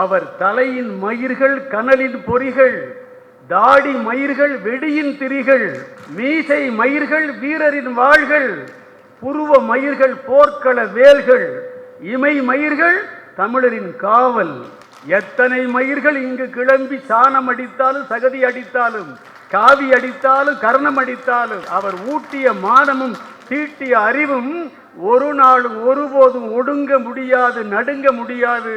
அவர் தலையின் மயிர்கள் கனலின் பொறிகள் தாடி மயிர்கள் வெடியின் திரிகள் மீசை மயிர்கள் வீரரின் வாள்கள் புருவ மயிர்கள் போர்க்கள வேல்கள் இமை மயிர்கள் தமிழரின் காவல். எத்தனை மயிர்கள் இங்கு கிளம்பி சாணம் அடித்தாலும் சகதி அடித்தாலும் காவி அடித்தாலும் கர்ணம் அடித்தாலும் அவர் ஊட்டிய மானமும் தீட்டிய அறிவும் ஒரு நாளும் ஒருபோதும் ஒடுங்க முடியாது நடுங்க முடியாது.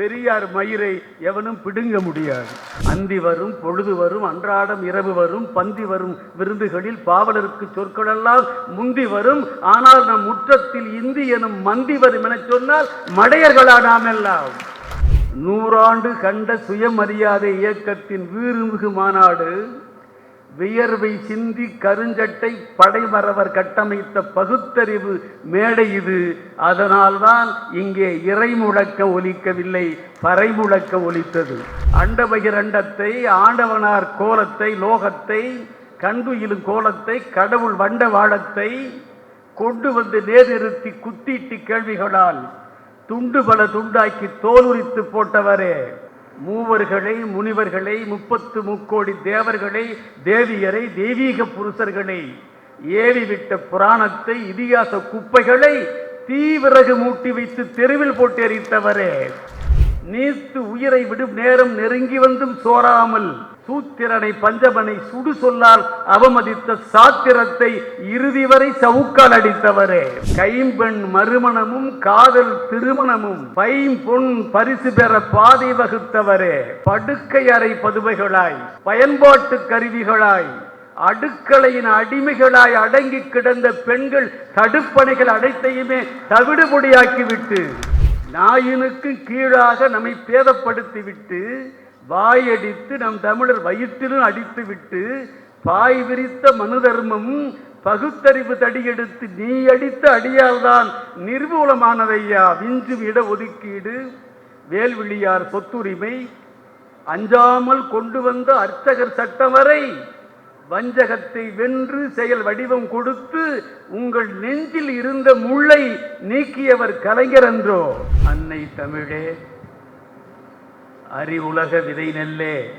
பெரியார் மயிரை எவனும் பிடுங்க முடியாது. அந்தி வரும் பொழுது வரும் அன்றாடம் இரவு வரும் பந்தி வரும் விருந்துகளில் பாவலருக்கு சொற்களெல்லாம் முந்தி வரும். ஆனால் நம் முற்றத்தில் இந்தி எனும் மந்தி வரும் என சொன்னால் மடையர்களா நாம் எல்லாம் நூறாண்டு கண்ட சுயமரியாதை இயக்கத்தின் வீறுமிகு மாநாடு வியர்வை சிந்தி கருஞ்சட்டை படைமறவர் கட்டமைத்த பகுத்தறிவு மேடை இது. அதனால்தான் இங்கே இறை முழக்க ஒலிக்கவில்லை பறை முழக்க ஒலித்தது. அண்டபகிரண்டத்தை ஆண்டவனார் கோலத்தை லோகத்தை கண்டுயிலும் கோலத்தை கடவுள் வண்ட வாழத்தை கொண்டு வந்து நேர்நிறுத்தி குத்திட்டு கேள்விகளால் துண்டு பல துண்டாக்கி தோலுரித்து போட்டவரே. மூவர்களை முனிவர்களை முப்பத்து முக்கோடி தேவர்களை தேவியரை தெய்வீக புருஷர்களை ஏவிவிட்ட புராணத்தை இதிகாச குப்பைகளை தீவிறகு மூட்டி வைத்து தெருவில் போட்டு எரித்தவரே நீத்து உயிரை விடும் நேரம் நெருங்கி வந்தும் சோராமல் சூத்திரனை பஞ்சமனை சுடு சொல்லால் அவமதித்த சாத்திரத்தை இறுதி வரை சவுக்கால் அடித்தவரே. கைம்பெண் மறுமணமும் காதல் திருமணமும் பைம்பொன் பரிசு பெற பாதை வகுத்தவரே. படுக்கை அறை பதுவைகளாய் பயன்பாட்டு கருவிகளாய் அடுக்களையின் அடிமைகளாய் அடங்கி கிடந்த பெண்கள் தடுப்பணைகள் அனைத்தையுமே தவிடுபொடியாக்கிவிட்டு நாயினுக்கு கீழாக நம்மை பேதப்படுத்திவிட்டு வாயடித்து நம் தமிழர் வயிற்றிலும் அடித்துவிட்டு பாய் விரித்த மனு தர்மம் பகுத்தறிவு தடியெடுத்து நீ அடித்த அடியால்தான் நிர்மூலமானதையா? விஞ்சும் இட ஒதுக்கீடு. வேல்விழியார் சொத்துரிமை அஞ்சாமல் கொண்டு வந்த அர்ச்சகர் சட்டம் வரை வஞ்சகத்தை வென்று செயல் வடிவம் கொடுத்து உங்கள் நெஞ்சில் இருந்த முள்ளை நீக்கியவர் கலைஞர் என்றோ? அன்னை தமிழே. அறிவுலக விதை நெல்லே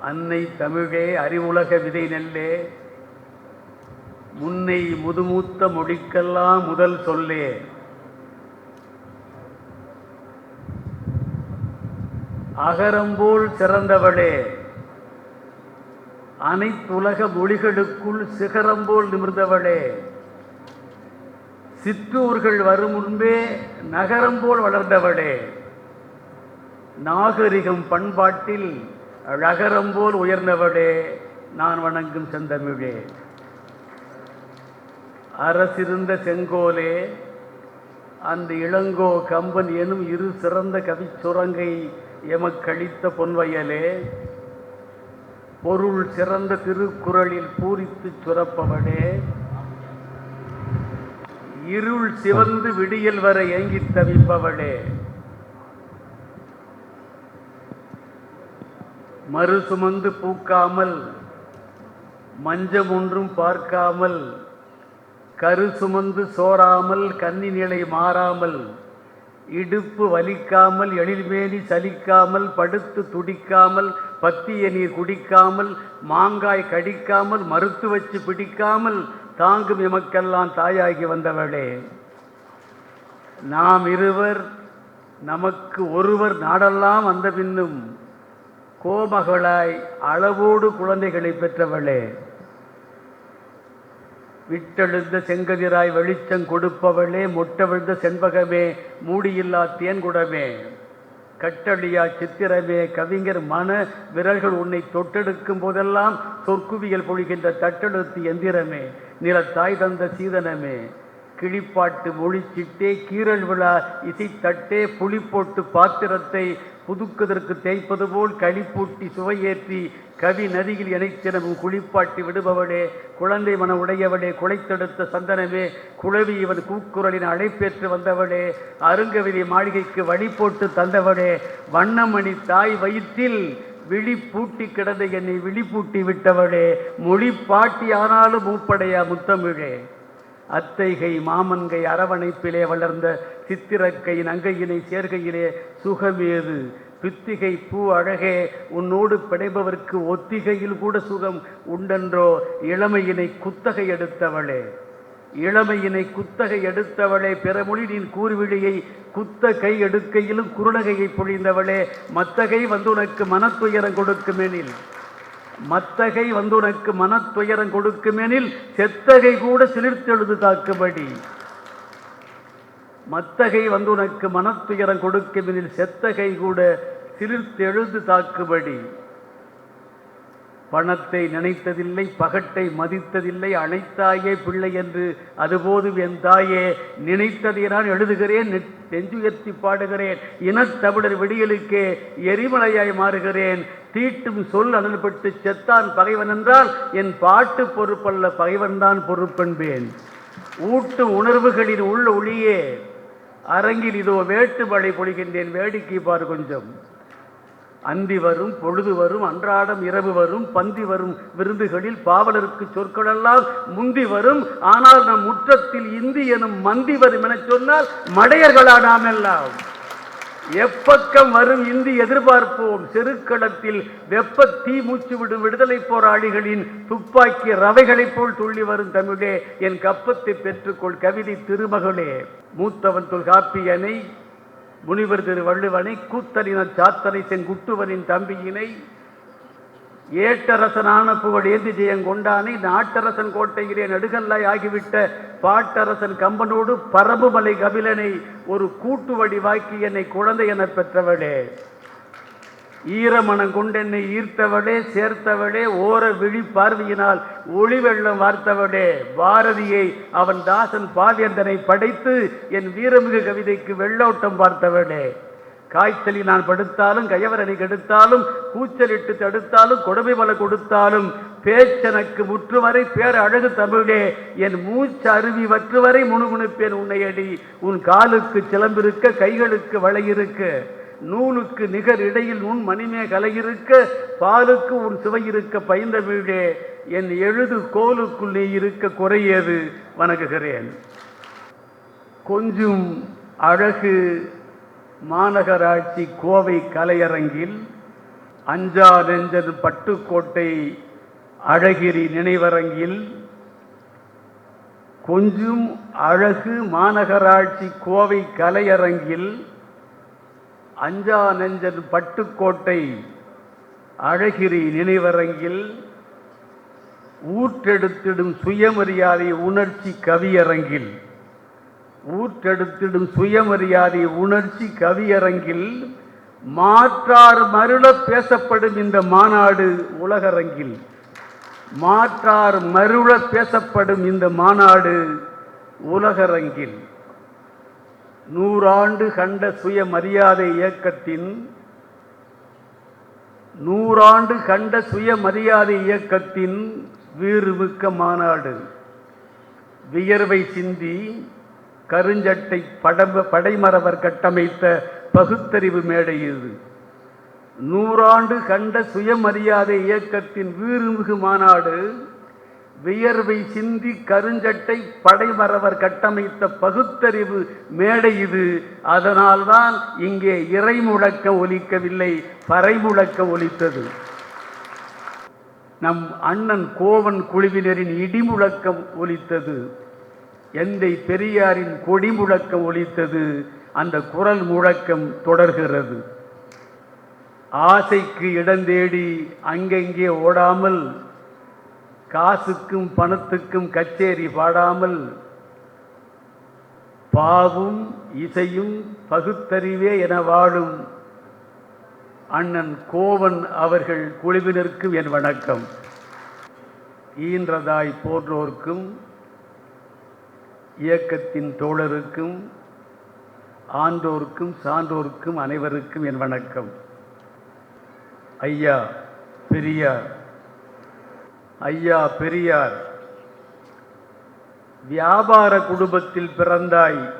அன்னை தமிழே அறிவுலக விதை நெல்லே முன்னை முதுமூத்த மொழிக்கெல்லாம் முதல் சொல்லே. அகரம்போல் சிறந்தவளே. அனைத்துலக மொழிகளுக்குள் சிகரம்போல் நிமிர்ந்தவளே. சிற்றூர்கள் வரும் முன்பே நகரம் போல் வளர்ந்தவளே. நாகரிகம் பண்பாட்டில் அழகரம் போல் உயர்ந்தவளே நான் வணங்கும் செந்தமிழே. அரசிருந்த செங்கோலே அந்த இளங்கோ கம்பன் எனும் இரு சிறந்த கவிச்சுரங்கை எமக்களித்த பொன்வயலே பொருள் சிறந்த திருக்குறளில் பூரித்து சுரப்பவளே. இருள் சிவந்து விடியல் வரை ஏங்கித் தவிப்பவளே. மறு சுமந்து பூக்காமல் மஞ்சம் ஒன்றும் பார்க்காமல் கரு சுமந்து சோறாமல் கன்னி நிலை மாறாமல் இடுப்பு வலிக்காமல் எழில்மேனி சலிக்காமல் படுத்து துடிக்காமல் பத்திய நீர் குடிக்காமல் மாங்காய் கடிக்காமல் மறுத்து வச்சு பிடிக்காமல் தாங்கும் எமக்கெல்லாம் தாயாகி வந்தவளே. நாம் இருவர் நமக்கு ஒருவர் நாடெல்லாம் வந்த பின்னும் கோமகளாய் அளவோடு குழந்தைகளை பெற்றவளே. விட்டெழுந்த செங்கதிராய் வெளிச்சம் கொடுப்பவளே மொட்டவிழ்ந்த செண்பகமே மூடியில்லா தேன்குடமே. கட்டளியா சித்திரமே கவிஞர் மன விரல்கள் உன்னை தொட்டெடுக்கும் போதெல்லாம் சொற்குவியல் பொழிகின்ற தட்டெழுத்து எந்திரமே நிலத்தாய் தந்த சீதனமே. கிளிப்பாட்டு மொழிச்சிட்டே கீரல் விழா இசைத்தட்டே புளி போட்டு பாத்திரத்தை புதுக்குதற்கு தேய்ப்பது போல் களிப்பூட்டி சுவையேற்றி கவி நதியில் இணைத்தினமும் குளிப்பாட்டி விடுபவளே குழந்தை மன உடையவளே குலைத்தெடுத்த சந்தனமே குழவி இவன் கூக்குரலின் அழைப்பேற்று வந்தவளே அருங்கவிதி மாளிகைக்கு வழி போட்டு தந்தவளே வண்ணமணி தாய் வயிற்றில் விழி பூட்டி கிடந்த என்னை விழிப்பூட்டி விட்டவளே மொழி பாட்டி ஆனாலும் மூப்படையா முத்தமிழே. அத்தைகை மாமன்கை அரவணைப்பிலே வளர்ந்த சித்திரக்கை நங்கையினை சேர்கையிலே சுகமேது. பித்திகை பூ அழகே உன்னோடு பிடைபவர்க்கு ஒத்திகையில் கூட சுகம் உண்டென்றோ இளமையினை குத்தகை எடுத்தவளே. இளமையினை குத்தகை எடுத்தவளே பிறமொழி நின் கூர்விழியை குத்த கை எடுக்கையிலும் குருணகையை பொழிந்தவளே. மத்தகை வந்து உனக்கு மனத்துயரம் கொடுக்குமெனில். மத்தகை வந்து உனக்கு மனத்துயரம் கொடுக்குமெனில் செத்தகை கூட சிலிர்த்தெழுது தாக்குபடி மத்தகை வந்து உனக்கு மனத்துயரம் கொடுக்குமெனில் செத்தகை கூட சிலிர்த்தெழுது தாக்குபடி பணத்தை நினைத்ததில்லை பகட்டை மதித்ததில்லை அனைத்தாயே பிள்ளை என்று அதுபோதும் என் தாயே நினைத்ததை நான் எழுதுகிறேன் நெஞ்சுயர்த்தி பாடுகிறேன் இனத்தமிழர் விடியலுக்கே எரிமலையாய் மாறுகிறேன் தீட்டும் சொல் அதன்பட்டு செத்தான் பகைவன் என்றால் என் பாட்டு பொறுப்பல்ல பகைவன்தான் பொறுப்பென்பேன். ஊட்டும் உணர்வுகளின் உள்ள ஒளியே அரங்கில் இதோ வேட்டு மழை பொழிகின்றேன் வேடிக்கை பார் கொஞ்சம். அந்தி வரும் பொழுது வரும் அன்றாடம் இரவு வரும் பந்தி வரும் விருந்துகளில் பாவலருக்கு சொற்களெல்லாம் முந்தி வரும். ஆனால் நம் முற்றத்தில் இந்தி எனும் மந்தி வரும் என சொன்னால் மடையர்களா நாம் எல்லாம் எப்பக்கம் வரும் இந்தி எதிர்பார்ப்போம். செருக்களத்தில் வெப்ப தீ மூச்சு விடும் விடுதலை போராளிகளின் துப்பாக்கி ரவைகளைப் போல் துள்ளி வரும் தமிழே என் கப்பத்தை பெற்றுக்கொள் கவிதை திருமகளே. மூத்தவன் தொல்காப்பியனை முனிவர் திரு வள்ளுவனை கூத்தனின சாத்தனை செங்குட்டுவனின் தம்பியினை ஏட்டரசனான புகழ் ஏந்தி ஜெயங்கொண்டானை நாட்டரசன் கோட்டையிலே நடுகல்லாய் ஆகிவிட்ட பாட்டரசன் கம்பனோடு பரபுமலை கபிலனை ஒரு கூட்டு வடிவாக்கி என்னை குழந்தை எனப் பெற்றவளே. ஈரமனம் கொண்டென்னை ஈர்த்தவளே சேர்த்தவளே ஓர விழி பார்வையினால் ஒளி வெள்ளம் வார்த்தவளே. பாரதியை அவன் தாசன் பாவேந்தனை படைத்து என் வீரமிகு கவிதைக்கு வெள்ளோட்டம் பார்த்தவளே. காய்ச்சலி நான் படுத்தாலும் கயவரனை கெடுத்தாலும் கூச்சலிட்டு தடுத்தாலும் கொடுமை மலை கொடுத்தாலும் பேச்சனக்கு முற்றுவரை பேர் அழகு தமிழே. என் மூச்சு அருவி வற்றுவரை முணுமுணுப்பேன் உன்னையடி உன் காலுக்கு சிலம்பிருக்க கைகளுக்கு வளையிருக்க நூலுக்கு நிகர் இடையில் உன் மணிமே கலையிருக்க பாலுக்கு உன் சுவை இருக்க பயந்த வீடே என் எழுது கோலுக்குள்ளே இருக்க குறையது வணங்குகிறேன். கொஞ்சம் அழகு மாநகராட்சி கோவை கலையரங்கில் அஞ்சா நெஞ்சது பட்டுக்கோட்டை அழகிரி நினைவரங்கில் கொஞ்சம் அழகு மாநகராட்சி கோவை கலையரங்கில் அஞ்சா நெஞ்சன் பட்டுக்கோட்டை அழகிரி நினைவரங்கில் ஊற்றெடுத்திடும் சுயமரியாதை உணர்ச்சி கவியரங்கில். ஊற்றெடுத்திடும் சுயமரியாதை உணர்ச்சி கவியரங்கில் மாற்றார் மருள பேசப்படும் இந்த மாநாடு உலகரங்கில். மாற்றார் மருள பேசப்படும் இந்த மாநாடு உலகரங்கில். நூறாண்டு கண்ட சுயமரியாதை இயக்கத்தின் நூறாண்டு கண்ட சுயமரியாதை இயக்கத்தின் வீறுமிக்க மாநாடு. வியர்வை சிந்தி கருஞ்சட்டை படம படைமரவர் கட்டமைத்த பகுத்தறிவு மேடை இது. நூறாண்டு கண்ட சுயமரியாதை இயக்கத்தின் வீறுமிகு மாநாடு வியர்வை சிந்தி கருஞ்சட்டை படைமரவர் கட்டமைத்த பகுத்தறிவு மேடை இது. அதனால்தான் இங்கே இறை முழக்க ஒலிக்கவில்லை பறை முழக்க ஒலித்தது. நம் அண்ணன் கோவன் குழுவினரின் இடிமுழக்கம் ஒலித்தது. எந்தை பெரியாரின் கொடி முழக்கம் ஒலித்தது. அந்த குரல் முழக்கம் தொடர்கிறது. ஆசைக்கு இடந்தேடி அங்கெங்கே ஓடாமல் காசுக்கும் பணத்துக்கும் கச்சேரி பாடாமல் பாவும் இசையும் பகுத்தறிவே என வாழும் அண்ணன் கோவன் அவர்கள் குழுவினருக்கும் என் வணக்கம். ஈன்றதாய் போன்றோர்க்கும் இயக்கத்தின் தோழருக்கும் ஆண்டோர்க்கும் சான்றோர்க்கும் அனைவருக்கும் என் வணக்கம். ஐயா பெரியார் ஐயா பெரியார் வியாபார குடும்பத்தில் பிறந்தாய்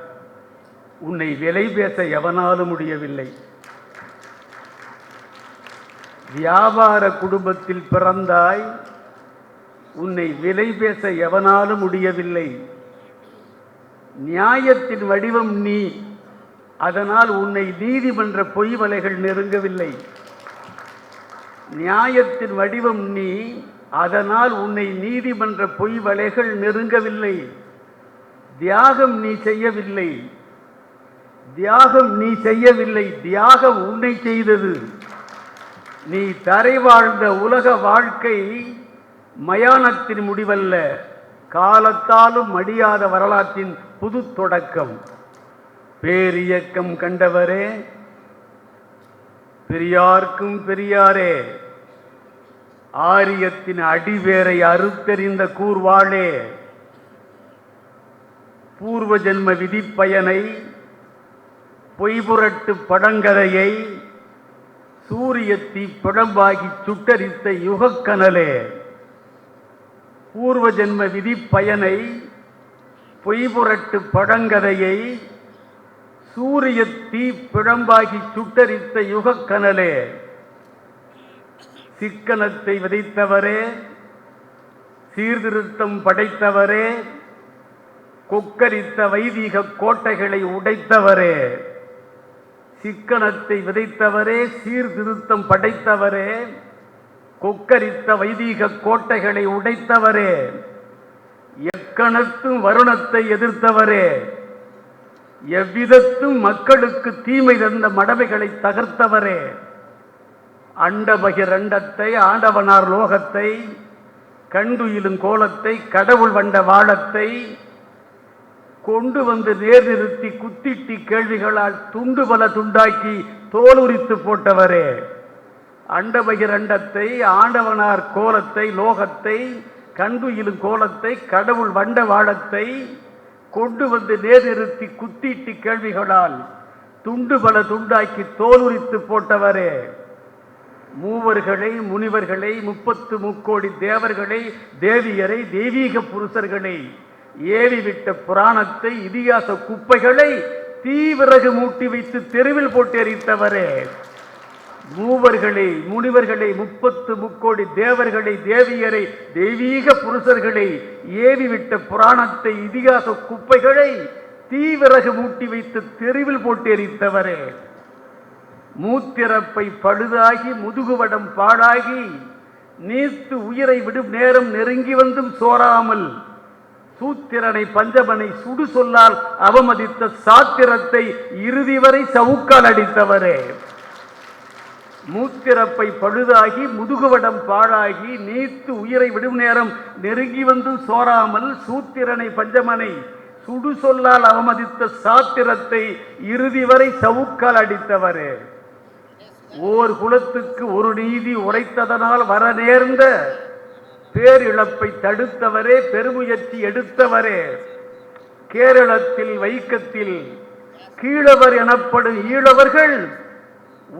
உன்னை விலை பேச எவனாலும் முடியவில்லை. வியாபார குடும்பத்தில் பிறந்தாய் உன்னை விலை பேச எவனாலும் முடியவில்லை. நியாயத்தின் வடிவம் நீ அதனால் உன்னை நீதிமன்ற பொய் வலைகள் நெருங்கவில்லை. நியாயத்தின் வடிவம் நீ அதனால் உன்னை நீதிமன்ற பொய் வலைகள் நெருங்கவில்லை. தியாகம் நீ செய்யவில்லை. தியாகம் நீ செய்யவில்லை. தியாகம் உன்னை செய்தது. நீ தரை வாழ்ந்த உலக வாழ்க்கை மயானத்தின் முடிவல்ல. காலத்தாலும் மடியாத வரலாற்றின் புது தொடக்கம். பேரியக்கம் கண்டவரே பெரியார்க்கும் பெரியாரே ஆரியத்தின் அடிவேரை அறுத்தெறிந்த கூர்வாளே பூர்வ ஜென்ம விதிப்பயனை பொய்புரட்டு படங்கதையை சூரியத்தி பிடம்பாகி சுட்டரித்த யுகக்கனலே பூர்வ ஜென்ம விதிப்பயனை பொய்புரட்டு படங்கதையை சூரியத்தி பிழம்பாகி சுட்டரித்த யுகக்கனலே. சிக்கனத்தை விதைத்தவரே சீர்திருத்தம் படைத்தவரே கொக்கரித்த வைதிக கோட்டைகளை உடைத்தவரே சிக்கனத்தை விதைத்தவரே சீர்திருத்தம் படைத்தவரே கொக்கரித்த வைதீக கோட்டைகளை உடைத்தவரே எக்கணத்தும் வருணத்தை எதிர்த்தவரே எவ்விதத்தும் மக்களுக்கு தீமை தந்த மடமைகளை தகர்த்தவரே. அண்டபகிரண்டத்தை ஆண்டவனார் லோகத்தை கண்டுயிலும் கோலத்தை கடவுள் வண்ட வாழத்தை கொண்டு வந்து நேர் நிறுத்தி குத்திட்டி கேள்விகளால் துண்டு பல துண்டாக்கி தோலுரித்து போட்டவரே. அண்டபகிரண்டத்தை ஆண்டவனார் கோலத்தை லோகத்தை கண்டுயிலும் கோலத்தை கடவுள் வண்ட வாழத்தை கொண்டு வந்து நேர் நிறுத்தி குத்திட்டு கேள்விகளால் துண்டு பல துண்டாக்கி தோலுரித்து போட்டவரே. மூவர்களை முனிவர்களை முப்பத்து முக்கோடி தேவர்களை தேவியரை தெய்வீக புருஷர்களை ஏவிவிட்ட புராணத்தை இதிகாச குப்பைகளை தீவிறகு மூட்டி வைத்து தெருவில் போட்டு எரித்தவரே மூவர்களை முனிவர்களை முப்பத்து முக்கோடி தேவர்களை தேவியரை தெய்வீக புருஷர்களை ஏவிவிட்ட புராணத்தை இதிகாச குப்பைகளை தீவிறகு மூட்டி வைத்து தெருவில் போட்டு எரித்தவரே மூத்திரப்பை பழுதாகி முதுகுவடம் பாழாகி நீர்த்து உயிரை விடும் நேரம் நெருங்கி வந்தும் சோராமல் சூத்திரனை பஞ்சமனை சுடு சொல்லால் அவமதித்த சாத்திரத்தை இறுதி வரை சவுக்கால் அடித்தவரே. மூத்திரப்பை பழுதாகி முதுகுவடம் பாழாகி நீத்து உயிரை விடும் நேரம் நெருங்கி வந்து சோராமல் சூத்திரனை பஞ்சமனை சுடு சொல்லால் அவமதித்த சாத்திரத்தை இறுதி வரை சவுக்கால் அடித்தவரே. ஓர் குலத்துக்கு ஒரு நீதி உரைத்ததனால் வர நேர்ந்த பேரிழப்பை தடுத்தவரே பெருமுயற்சி எடுத்தவரே. கேரளத்தில் வைக்கத்தில் கீழவர் எனப்படும் ஈழவர்கள்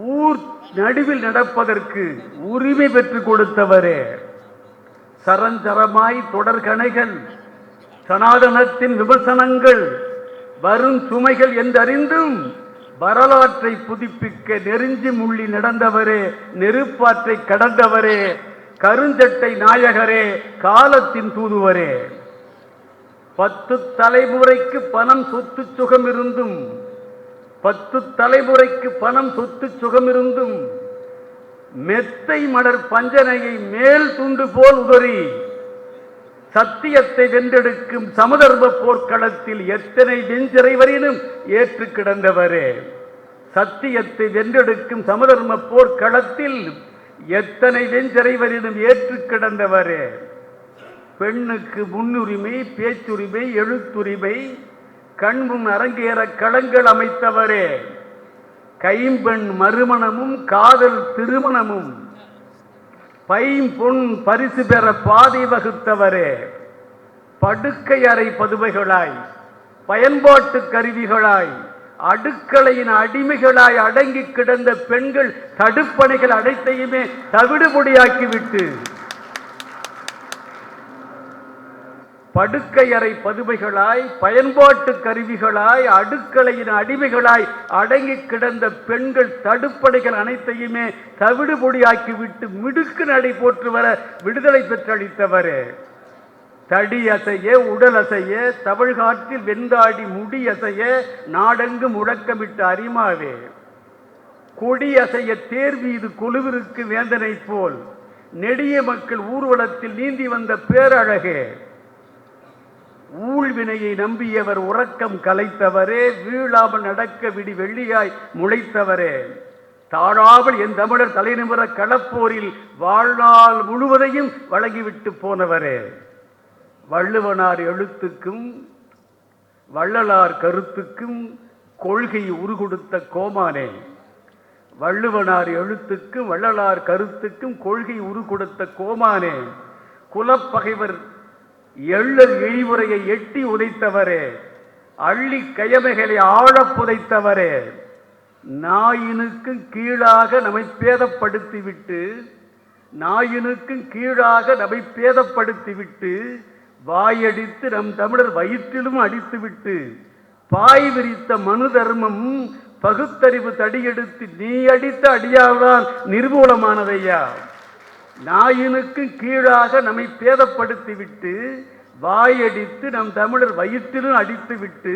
ஊர் நடுவில் நடப்பதற்கு உரிமை பெற்றுக் கொடுத்தவரே. சரஞ்சரமாய் தொடர்கணைகள் சனாதனத்தின் விமர்சனங்கள் வரும் சுமைகள் என்றறிந்தும் வரலாற்றை புதுப்பிக்க நெருஞ்சி முள்ளி நடந்தவரே நெருப்பாற்றை கடந்தவரே கருஞ்சட்டை நாயகரே காலத்தின் தூதுவரே. பத்து தலைமுறைக்கு பணம் சொத்து சுகம் இருந்தும் பத்து தலைமுறைக்கு பணம் சொத்து சுகம் இருந்தும் மெத்தை மலர் பஞ்சனையை மேல் துண்டு போல் உதறி சத்தியத்தை வென்றெடுக்கும் சமதர்ம போர்க்களத்தில் எத்தனை வெஞ்சிறைவரினும் ஏற்று கிடந்தவரே சத்தியத்தை வென்றெடுக்கும் சமதர்ம போர்க்களத்தில் எத்தனை வெஞ்சிறைவரினும் ஏற்று கிடந்தவரே பெண்ணுக்கு முன்னுரிமை பேச்சுரிமை எழுத்துரிமை கண்முன் அரங்கேற களங்கள் அமைத்தவரே. கைம்பெண் மறுமணமும் காதல் திருமணமும். பைம்பொன் பரிசு பெற பாதை வகுத்தவரே. படுக்கை அறை பதுவைகளாய் பயன்பாட்டு கருவிகளாய் அடுக்களையின் அடிமைகளாய் அடங்கி கிடந்த பெண்கள் தடுப்பணைகள் அனைத்தையுமே தவிடுபொடியாக்கிவிட்டு படுக்கையறை பதுமைகளாய் பயன்பாட்டு கருவிகளாய் அடுக்கலையின் அடிமைகளாய் அடங்கி கிடந்த பெண்கள் தடுப்படைகள் அனைத்தையுமே தவிடு பொடியாக்கிவிட்டு மிடுக்கு நடை போற்று வர விடுதலை பெற்றளித்தவரே. தடி அசைய உடல் அசைய தவழ்காற்றில் வெந்தாடி முடி அசைய நாடெங்கு முழக்கமிட்ட அரிமாவே. கொடி அசைய தேர் மீது கொலுவிற்கு வேந்தனை போல் நெடிய மக்கள் ஊர்வலத்தில் நீந்தி வந்த பேரழகே. ஊழ்வினையை நம்பியவர் உறக்கம் கலைத்தவரே வீழாமல் நடக்க விடி வெள்ளியாய் முளைத்தவரே. தாழாமல் என் தமிழர் தலைநிமிர களப்போரில் வாழ்நாள் முழுவதையும் வழங்கிவிட்டு போனவரே. வள்ளுவனார் எழுத்துக்கும் வள்ளலார் கருத்துக்கும் கொள்கை உருகொடுத்த கோமானே. வள்ளுவனார் எழுத்துக்கும் வள்ளலார் கருத்துக்கும் கொள்கை உருகொடுத்த கோமானே. குலப்பகைவர் எள்ளல் இழிவுரையை எட்டி உதைத்தவரே அள்ளி கயமைகளை ஆழ புதைத்தவரே. நாயினுக்கும் கீழாக நம்மை பேதப்படுத்திவிட்டு நாயினுக்கும் கீழாக நம்மை பேதப்படுத்திவிட்டு வாயடித்து நம் தமிழர் வயிற்றிலும் அடித்துவிட்டு பாய் விரித்த மனு தர்மம் பகுத்தறிவு தடியெடுத்து நீ அடித்த அடியாவதான் நிர்மூலமானதையா? நாயினுக்கும் கீழாக நம்மை பேதப்படுத்திவிட்டு வாயடித்து நம் தமிழர் வயிற்றிலும் அடித்துவிட்டு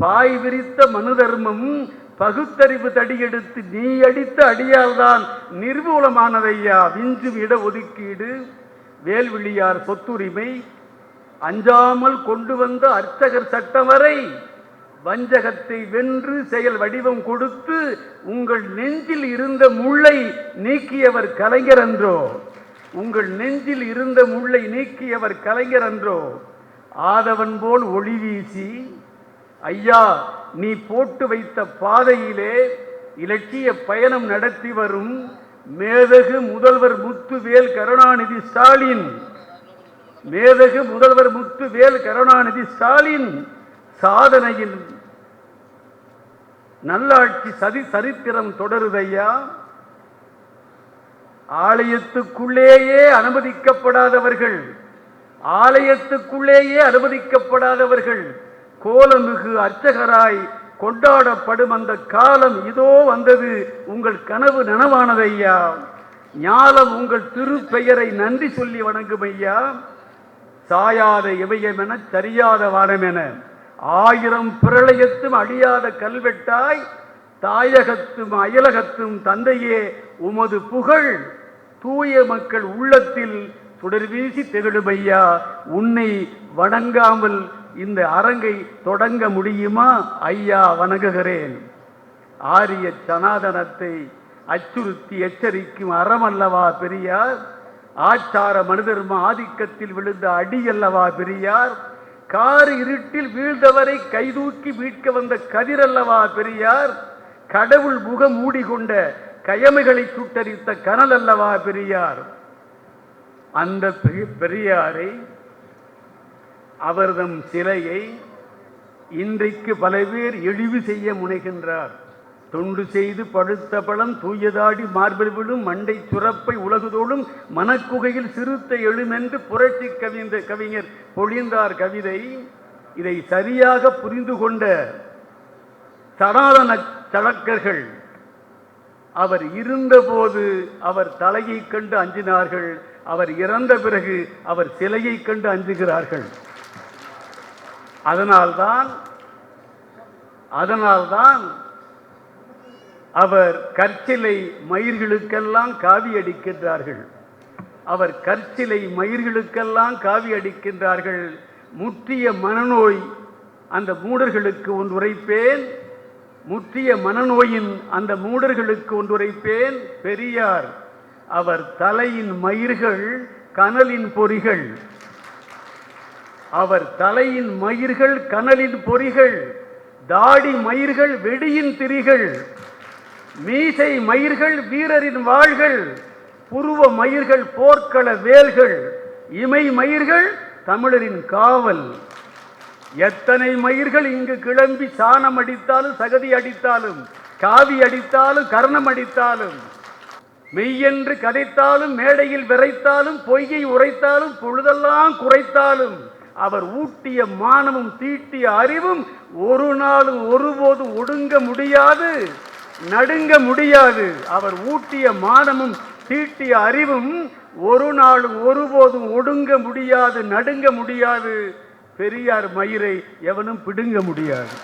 பாய் விரித்த மனு தர்மம் பகுத்தறிவு தடியெடுத்து நீ அடித்த அடியால்தான் நிர்மூலமானதையா? விஞ்சும் இட ஒதுக்கீடு. வேல்விழியார் சொத்துரிமை அஞ்சாமல் கொண்டு வந்த அர்ச்சகர் சட்டம் வரை வஞ்சகத்தை வென்று செயல் வடிவம் கொடுத்து உங்கள் நெஞ்சில் இருந்த முள்ளை நீக்கியவர் கலைஞர் என்றோ? உங்கள் நெஞ்சில் இருந்த முள்ளை நீக்கியவர் கலைஞர் அன்றோ ஆதவன் போல் ஒளி வீசி ஐயா நீ போட்டு வைத்த பாதையிலே இலட்சிய பயணம் நடத்தி வரும் மேதகு முதல்வர் முத்துவேல் கருணாநிதி ஸ்டாலின். மேதகு முதல்வர் முத்துவேல் கருணாநிதி ஸ்டாலின் சாதனையில் நல்லாட்சி சதி சரித்திரம் தொடருதையா? ஆலயத்துக்குள்ளேயே அனுமதிக்கப்படாதவர்கள். ஆலயத்துக்குள்ளேயே அனுமதிக்கப்படாதவர்கள். கோலமிகு அர்ச்சகராய் கொண்டாடப்படும் அந்த காலம் இதோ வந்தது. உங்கள் கனவு நனவானதையா ஞாலம் உங்கள் திருப்பெயரை நன்றி சொல்லி வணங்கும் ஐயா. சாயாத இமயமென சரியாத வானமென. ஆயிரம் பிரளயத்தும் அழியாத கல்வெட்டாய் தாயகத்தும் அயலகத்தும் தந்தையே உமது புகழ் தூய மக்கள் உள்ளத்தில் சுடர் வீசி திகழுமையா உன்னை வணங்காமல் இந்த அரங்கை தொடங்க முடியுமா? ஐயா வணங்குகிறேன். ஆரிய சனாதனத்தை அச்சுறுத்தி எச்சரிக்கும் அறமல்லவா பெரியார் ஆச்சார மனிதர்ம ஆதிக்கத்தில் விழுந்த அடியல்லவா பெரியார் கார் இருட்டில் வீழ்ந்தவரை கைதூக்கி மீட்க வந்த கதிரல்லவா பெரியார் கடவுள் முகம் மூடிக்கொண்ட கயமைகளை சுட்டரித்த கனல் அல்லவா பெரியார்? அந்த பெரியாரை அவர்தம் சிலையை இன்றைக்கு பல பேர் இழிவு செய்ய முனைகின்றார். தொண்டு செய்து படுத்த பழம் தூயதாடி மார்பில் விழும் மண்டை சுரப்பை உலகுதோடும் மனக்குகையில் சிறுத்தை எழுமென்று புரட்சி கவிந்த கவிஞர் பொழிந்தார் கவிதை. இதை சரியாக புரிந்து கொண்ட சடாதன சடக்கர்கள் அவர் இருந்தபோது அவர் தலையை கண்டு அஞ்சினார்கள். அவர் இறந்த பிறகு அவர் சிலையை கண்டு அஞ்சுகிறார்கள். அதனால்தான் அதனால்தான் அவர் கற்சிலை மயிர்களுக்கெல்லாம் காவி அடிக்கின்றார்கள். அவர் கற்சிலை மயிர்களுக்கெல்லாம் காவி அடிக்கின்றார்கள். முற்றிய மனநோய் அந்த மூடர்களுக்கு ஒன்று உரைப்பேன் முற்றிய மனநோயின் அந்த மூடர்களுக்கு ஒன்றுரைப்பேன் பெரியார். அவர் தலையின் மயிர்கள் கனலின் பொறிகள். அவர் தலையின் மயிர்கள் கனலின் பொறிகள். தாடி மயிர்கள் வெடியின் திரிகள். மீசை மயிர்கள் வீரரின் வாள்கள். புருவ மயிர்கள் போர்க்கள வேல்கள். இமை மயிர்கள் தமிழரின் காவல். எத்தனை மயிர்கள் இங்கு கிளம்பி சாணம் அடித்தாலும் சகதி அடித்தாலும் காவி அடித்தாலும் கர்ணம் அடித்தாலும் மெய்யென்று கதைத்தாலும் மேடையில் விரைத்தாலும் பொய்யை உரைத்தாலும் பொழுதெல்லாம் குறைத்தாலும் அவர் ஊட்டிய மானமும் தீட்டிய அறிவும் ஒரு நாளும் ஒருபோதும் ஒடுங்க முடியாது நடுங்க முடியாது. அவர் ஊட்டிய மானமும் தீட்டிய அறிவும் ஒரு நாளும் ஒருபோதும் ஒடுங்க முடியாது நடுங்க முடியாது. பெரியார் மயிரை எவனும் பிடுங்க முடியாது.